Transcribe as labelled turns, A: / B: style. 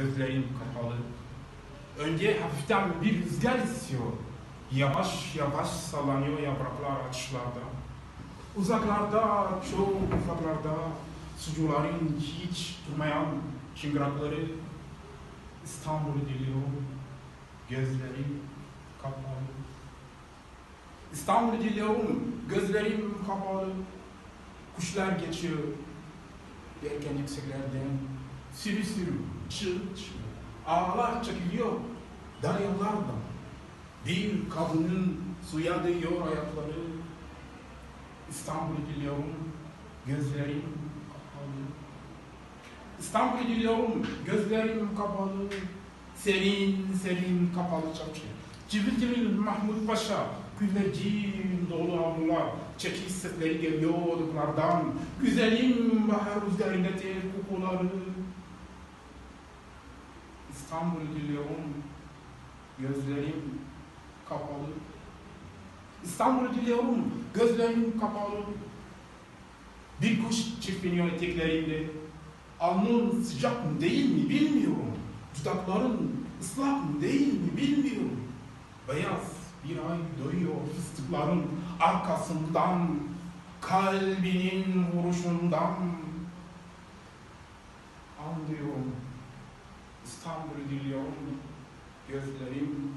A: gözlerim kapalı. Önce hafiften bir rüzgar esiyor. Yavaş yavaş sallanıyor yapraklar açışlarda. Uzaklarda, çok uzaklarda sucuların hiç durmayan çıngırakları İstanbul'u diliyorum. Gözlerim kapalı. İstanbul'u diliyorum. Gözlerim kapalı. Kuşlar geçiyor. Yerken yükseklerden sürü, çığ. Ağlar çekiliyor daryalardan. Bir kadının suya değiyor ayakları. İstanbul'u diliyorum, gözlerim kapalı. İstanbul'u diliyorum, gözlerim kapalı. Serin serin kapalı çarşı. Cıvıl cıvıl Mahmut Paşa, güvercin dolu avlular, çekiş sesleri geliyor oduklardan. Güzelim bahar rüzgarında tel kokuları. İstanbul'u diliyorum, gözlerim kapalı. İstanbul'u diliyorum, gözlerim kapalı. Bir kuş çırpınıyor eteklerinde. Alnın sıcak mı değil mi bilmiyorum. Dudakların ıslak mı değil mi bilmiyorum. Beyaz bir ay doyuyor fıstıkların arkasından, kalbinin vuruşundan. Anlıyorum, İstanbul'u diliyorum, gözlerim